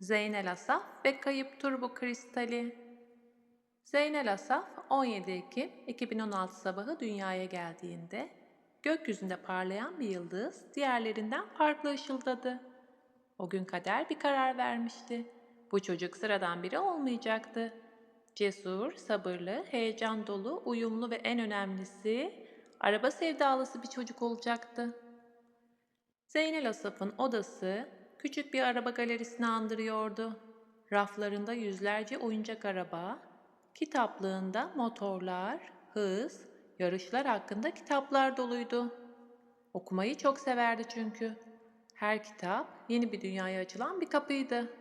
Zeynel Asaf ve Kayıp Turbo Kristali Zeynel Asaf 17 Ekim 2016 sabahı dünyaya geldiğinde gökyüzünde parlayan bir yıldız diğerlerinden farklı ışıldadı. O gün kader bir karar vermişti. Bu çocuk sıradan biri olmayacaktı. Cesur, sabırlı, heyecan dolu, uyumlu ve en önemlisi araba sevdalısı bir çocuk olacaktı. Zeynel Asaf'ın odası küçük bir araba galerisini andırıyordu. Raflarında yüzlerce oyuncak araba, kitaplığında motorlar, hız, yarışlar hakkında kitaplar doluydu. Okumayı çok severdi çünkü. Her kitap yeni bir dünyaya açılan bir kapıydı.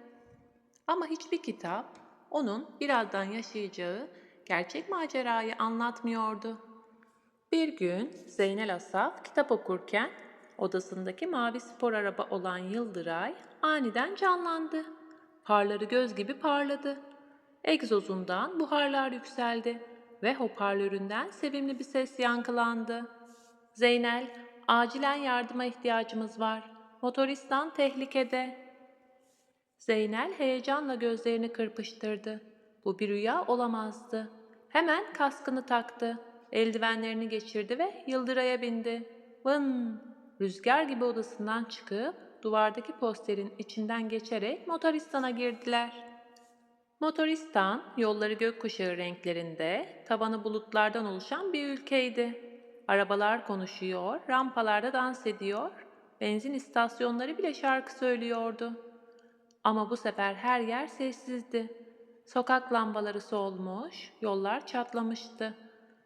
Ama hiçbir kitap onun birazdan yaşayacağı gerçek macerayı anlatmıyordu. Bir gün Zeynel Asaf kitap okurken odasındaki mavi spor araba olan Yıldıray aniden canlandı. Farları göz gibi parladı. Egzozundan buharlar yükseldi ve hoparlöründen sevimli bir ses yankılandı. Zeynel, acilen yardıma ihtiyacımız var. Motoristan tehlikede. Zeynel heyecanla gözlerini kırpıştırdı. Bu bir rüya olamazdı. Hemen kaskını taktı. Eldivenlerini geçirdi ve Yıldıray'a bindi. Vın! Rüzgar gibi odasından çıkıp duvardaki posterin içinden geçerek Motoristan'a girdiler. Motoristan, yolları gökkuşağı renklerinde, tavanı bulutlardan oluşan bir ülkeydi. Arabalar konuşuyor, rampalarda dans ediyor, benzin istasyonları bile şarkı söylüyordu. Ama bu sefer her yer sessizdi. Sokak lambaları solmuş, yollar çatlamıştı.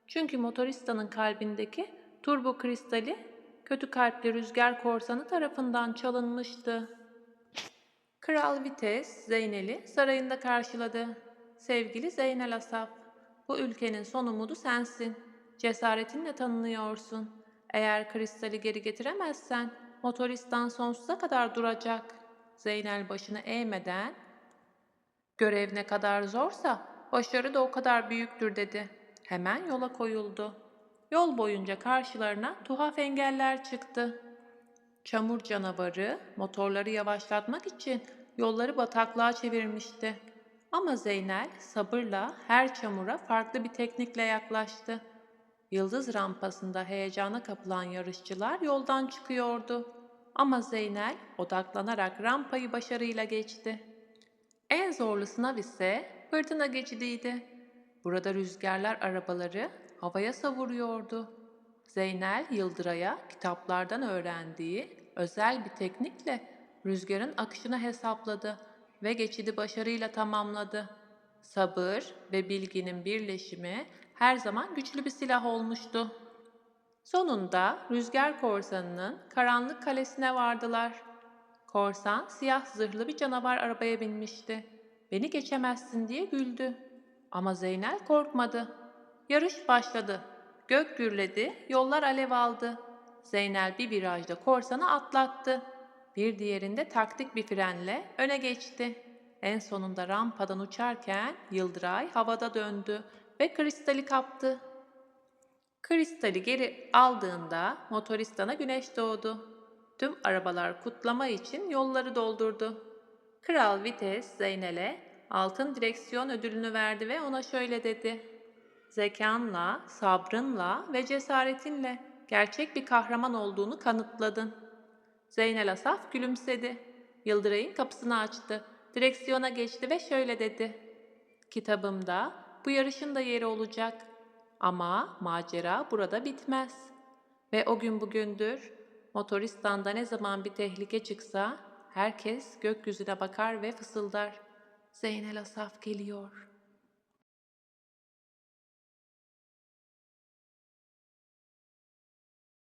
Çünkü motoristanın kalbindeki turbo kristali kötü kalpli rüzgar korsanı tarafından çalınmıştı. Kral Vites Zeynel'i sarayında karşıladı. Sevgili Zeynel Asaf, bu ülkenin son umudu sensin. Cesaretinle tanınıyorsun. Eğer kristali geri getiremezsen motoristan sonsuza kadar duracak. Zeynel başını eğmeden, görev ne kadar zorsa başarı da o kadar büyüktür dedi. Hemen yola koyuldu. Yol boyunca karşılarına tuhaf engeller çıktı. Çamur canavarı motorları yavaşlatmak için yolları bataklığa çevirmişti. Ama Zeynel sabırla her çamura farklı bir teknikle yaklaştı. Yıldız rampasında heyecana kapılan yarışçılar yoldan çıkıyordu. Ama Zeynel odaklanarak rampayı başarıyla geçti. En zorlu sınav ise fırtına geçidiydi. Burada rüzgarlar arabaları havaya savuruyordu. Zeynel Yıldıray'a kitaplardan öğrendiği özel bir teknikle rüzgarın akışını hesapladı ve geçidi başarıyla tamamladı. Sabır ve bilginin birleşimi her zaman güçlü bir silah olmuştu. Sonunda rüzgar korsanının karanlık kalesine vardılar. Korsan siyah zırhlı bir canavar arabaya binmişti. Beni geçemezsin diye güldü. Ama Zeynel korkmadı. Yarış başladı. Gök gürledi, yollar alev aldı. Zeynel bir virajda korsanı atlattı. Bir diğerinde taktik bir frenle öne geçti. En sonunda rampadan uçarken Yıldıray havada döndü ve kristali kaptı. Kristali geri aldığında motoristana güneş doğdu. Tüm arabalar kutlama için yolları doldurdu. Kral Vites Zeynel'e altın direksiyon ödülünü verdi ve ona şöyle dedi. Zekanla, sabrınla ve cesaretinle gerçek bir kahraman olduğunu kanıtladın. Zeynel Asaf gülümsedi. Yıldıray'ın kapısını açtı. Direksiyona geçti ve şöyle dedi. Kitabımda bu yarışın da yeri olacak. Ama macera burada bitmez. Ve o gün bugündür motoristan'da ne zaman bir tehlike çıksa herkes gökyüzüne bakar ve fısıldar. Zeynel Asaf geliyor.''